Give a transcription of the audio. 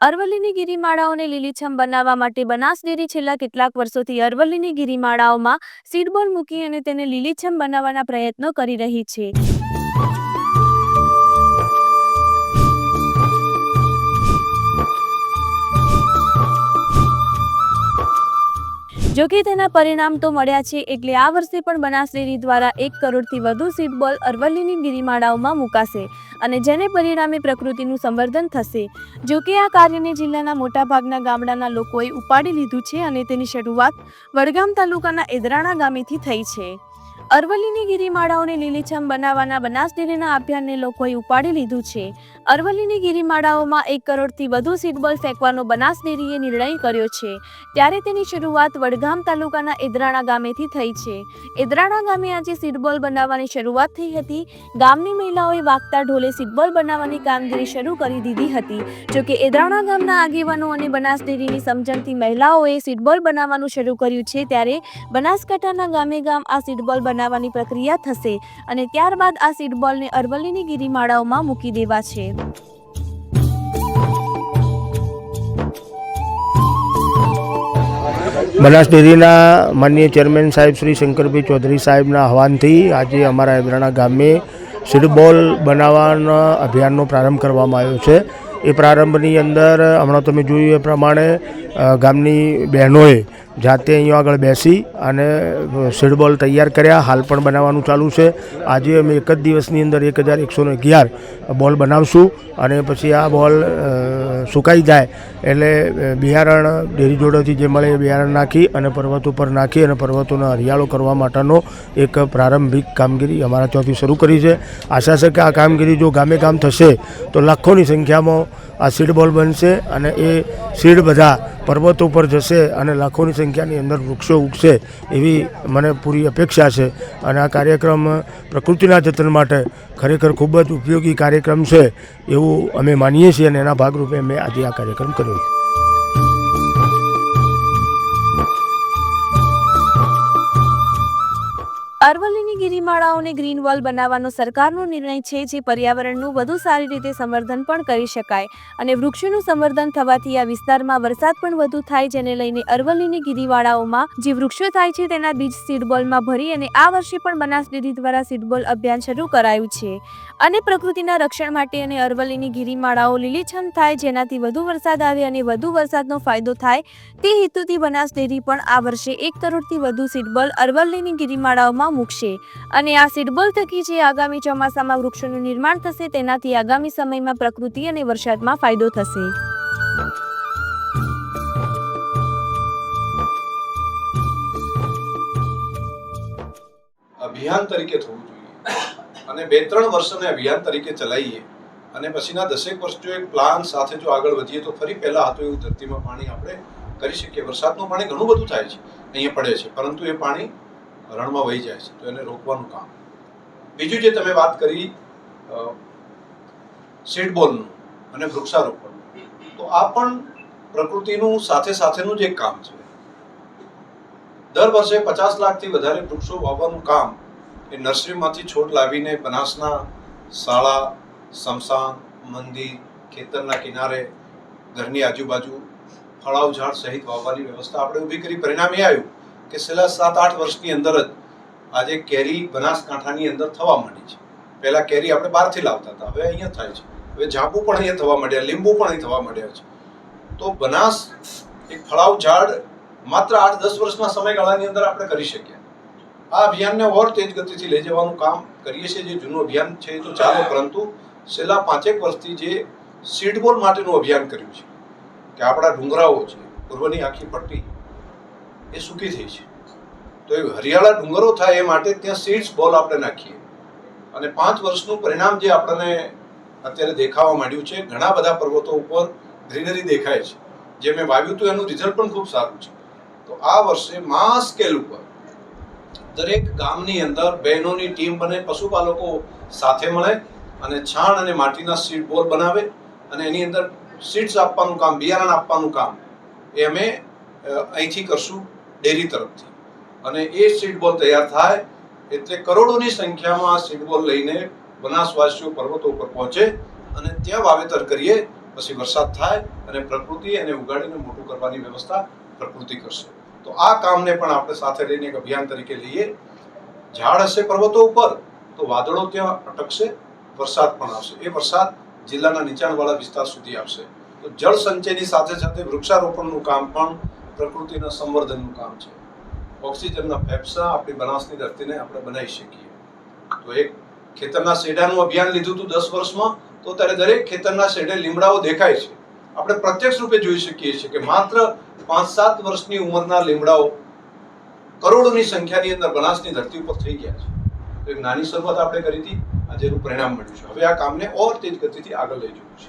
અરવલ્લીની ગિરિમાળાઓને લીલીછમ બનાવવા માટે બનાસ ડેરી છેલ્લા કેટલાક વર્ષોથી અરવલ્લીની ગિરિમાળાઓમાં સીડબોલ મૂકી અને તેને લીલીછમ બનાવવાના પ્રયત્નો કરી રહી છે. જો કે તેના પરિણામ તો મળ્યા છે, એટલે આ વર્ષે પણ બનાસ ડેરી દ્વારા એક કરોડથી વધુ સીડબોલ અરવલ્લીની ગિરિમાળાઓમાં મુકાશે અને જેને પરિણામે પ્રકૃતિનું સંવર્ધન થશે. જો કે આ કાર્યને જિલ્લાના મોટાભાગના ગામડાના લોકોએ ઉપાડી લીધું છે અને તેની શરૂઆત વડગામ તાલુકાના એદરાણા ગામેથી થઈ છે. અરવલ્લીની ગિરિમાળાઓને લીલીછમ બનાવવાના બનાસ ડેરીના અભિયાનને લોકોએ ઉપાડી લીધું છે. અરવલ્લીની ગિરિમાળાઓમાં એક કરોડથી વધુ સીડબોલ ફેંકવાનો બનાસ ડેરીએ નિર્ણય કર્યો છે. ત્યારે તેની શરૂઆત વડગામ તાલુકાના એદરાણા ગામેથી થઈ છે. એદરાણા ગામે આજે સીડબોલ બનાવવાની શરૂઆત થઈ હતી. ગામની મહિલાઓએ વાગતા ઢોલે સીડબોલ બનાવવાની કામગીરી શરૂ કરી દીધી હતી. જોકે એદરાણા ગામના આગેવાનો અને બનાસ ડેરીની સમજણથી મહિલાઓએ સીડબોલ બનાવવાનું શરૂ કર્યું છે ત્યારે બનાસકાંઠાના ગામે ગામ આ સીડબોલ બનાવવાની પ્રક્રિયા થશે અને ત્યારબાદ આ સીડબોલને અરવલ્લીની ગિરિમાળાઓમાં મૂકી દેવા છે બનાસ ડેરીના માનનીય ચેરમેન સાહેબ શ્રી શંકરભાઈ ચૌધરી સાહેબના આહવાનથી આજે અમારા એદરાણા ગામે સીડબોલ બનાવવાના અભિયાનનો પ્રારંભ કરવામાં આવ્યો છે. એ પ્રારંભની અંદર, હમણાં તમે જોયું એ પ્રમાણે ગામની બહેનોએ જાતે અહીંયા આગળ બેસી અને સીડબોલ તૈયાર કર્યા. હાલ પણ બનાવવાનું ચાલુ છે. આજે અમે એક જ દિવસની અંદર એક હજાર એકસો અગિયાર બોલ બનાવશું અને પછી આ બોલ સુકાઈ જાય એટલે બિયારણ, ડેરી જોડેથી જે મળે એ બિયારણ નાખી અને પર્વત ઉપર નાખી અને પર્વતોનો હરિયાળો કરવા માટેનો એક પ્રારંભિક કામગીરી અમારા ત્યાંથી શરૂ કરી છે. આશા છે કે આ કામગીરી જો ગામે ગામ થશે તો લાખોની સંખ્યામાં આ સીડ બોલ બનશે અને એ સીડ બધા પર્વતો ઉપર જશે અને લાખોની સંખ્યાની અંદર વૃક્ષો ઉગશે એવી મને પૂરી અપેક્ષા છે. અને આ કાર્યક્રમ પ્રકૃતિના જતન માટે ખરેખર ખૂબ જ ઉપયોગી કાર્યક્રમ છે એવું અમે માનીએ છીએ અને એના ભાગરૂપે મેં આજે આ કાર્યક્રમ કર્યો છે. ગિરિમાળાઓને ગ્રીન વોલ બનાવવાનો સરકારનો નિર્ણય છે, જે પર્યાવરણનું વધુ સારી રીતે સંવર્ધન પણ કરી શકાય. અને વૃક્ષોનું સંવર્ધન થવાથી આ વિસ્તારમાં વરસાદ પણ વધુ થાય, જેને લઈને અરવલ્લીની ગિરિવાળાઓમાં જે વૃક્ષો થાય છે, તેના બીજ સીડબોલમાં ભરી અને આ વર્ષે પણ બનાસ ડેરી દ્વારા સીડબોલ અભિયાન શરૂ કરાયું છે. અને પ્રકૃતિના રક્ષણ માટે અને અરવલ્લીની ગિરિમાળાઓ લીલીછમ થાય, જેનાથી વધુ વરસાદ આવે અને વધુ વરસાદનો ફાયદો થાય, તે હેતુથી બનાસ ડેરી પણ આ વર્ષે એક કરોડથી વધુ સીડબોલ અરવલ્લીની ગિરિમાળાઓમાં મૂકશે. અને આ સીડબોલ થકી જે આગામી ચોમાસામાં વૃક્ષોનું નિર્માણ થશે, તેનાથી આગામી સમયમાં પ્રકૃતિ અને વરસાદમાં ફાયદો થશે. અભિયાન તરીકે થવું જોઈએ. અને બે ત્રણ વર્ષને અભિયાન તરીકે ચલાવીએ. અને પછીના દસેક વર્ષ જો એક પ્લાન સાથે જો આગળ વધીએ, તો ફરી પહેલા હતું એવું ધરતીમાં પાણી આપણે કરી શકીએ. વરસાદનું પાણી ઘણું બધું થાય છે. અહીંયા પડે છે. પરંતુ એ પાણી રણમાં વહી જાય છે, તો એને રોકવાનું કામ. બીજું જે તમે વાત કરી સીડબોલનું અને વૃક્ષારોપણનું, તો આ પણ પ્રકૃતિનું સાથે સાથેનું જ એક કામ છે. દર વર્ષે પચાસ લાખથી વધારે વૃક્ષો વાવવાનું કામ એ નર્સરીમાંથી છોડ લાવીને બનાસના શાળા સમસાન મંદિર, ખેતરના કિનારે, ઘરની આજુબાજુ, ફળાવ, ઝાડ સહિત વાવવાની વ્યવસ્થા આપણે ઊભી કરી. પરિણામ એ આવ્યું કે છેલ્લા સાત, આઠ વર્ષની અંદર જ આજે કેરી બનાસકાંઠાની અંદર થવા માંડી છે. પહેલાં કેરી આપણે બહારથી લાવતા હતા, હવે અહીંયા થાય છે. હવે જાંબુ પણ અહીંયા થવા માંડ્યા, લીંબુ પણ અહીં થવા માંડ્યા છે. તો બનાસ એક ફળાવ ઝાડ માત્ર આઠ, દસ વર્ષના સમયગાળાની અંદર આપણે કરી શક્યા. આ અભિયાનને ઓર તેજ ગતિથી લઈ જવાનું કામ કરીએ છીએ, જે જૂનું અભિયાન છે એ તો ચાલો, પરંતુ છેલ્લા પાંચેક વર્ષથી જે સીડબોલ માટેનું અભિયાન કર્યું છે, કે આપણા ડુંગરાઓ છે, પૂર્વની આખી પટ્ટી એ સૂકી થઈ છે. તો એ હરિયાળા ડુંગરો થાય એ માટે ત્યાં સીડ્સ બોલ આપણે નાખીએ. અને પાંચ વર્ષનું પરિણામ જે આપણને અત્યારે દેખાવા માંડ્યું છે, ઘણા બધા પર્વતો ઉપર ગ્રીનરી દેખાય છે. જે મેં વાવ્યું હતું, એનું રિઝલ્ટ પણ ખૂબ સારું છે. તો આ વર્ષે મા સ્કેલ ઉપર દરેક ગામની અંદર બહેનોની ટીમ બને, પશુપાલકો સાથે મળે અને છાણ અને માટીના સીડ બોલ બનાવે અને એની અંદર સીડ્સ આપવાનું કામ, બિયારણ આપવાનું કામ એ અમે અહીંથી કરશું. ડેરી તરફથી. અને એ સીડ બોલ તૈયાર થાય એટલે કરોડોની સંખ્યામાં આ સીડ બોલ લઈને બનાસવાસીઓ પર્વતો ઉપર પહોંચે અને ત્યાં વાવેતર કરીએ, પછી વરસાદ થાય અને પ્રકૃતિ એને ઉગાડીને મોટું કરવાની વ્યવસ્થા પ્રકૃતિ કરશે. તો આ કામને પણ આપણે સાથે લઈને એક અભિયાન તરીકે લઈએ. ઝાડ હશે પર્વતો ઉપર, તો વાદળો ત્યાં અટકશે, વરસાદ પણ આવશે. એ વરસાદ જિલ્લાના નીચાણવાળા વિસ્તાર સુધી આવશે. તો જળ સંચયની સાથે સાથે વૃક્ષારોપણનું કામ પણ પ્રકૃતિના સંવર્ધનનું કામ છે. ઓક્સિજનના ફેફસા આપણી બનાસની ધરતીને આપણે બનાવી શકીએ. તો એક ખેતરના શેડાનું અભિયાન લીધું હતું દસ વર્ષમાં, તો ત્યારે દરેક ખેતરના શેડે લીમડાઓ દેખાય છે. આપણે પ્રત્યક્ષ રૂપે જોઈ શકીએ છીએ કે માત્ર પાંચ સાત વર્ષની ઉંમરના લીમડાઓ કરોડોની સંખ્યાની અંદર બનાસની ધરતી ઉપર થઈ ગયા છે. તો એક નાની શરૂઆત આપણે કરી હતી, આજે એનું પરિણામ મળ્યું છે. હવે આ કામને ઓર તેજ ગતિથી આગળ લઈ જવું છે.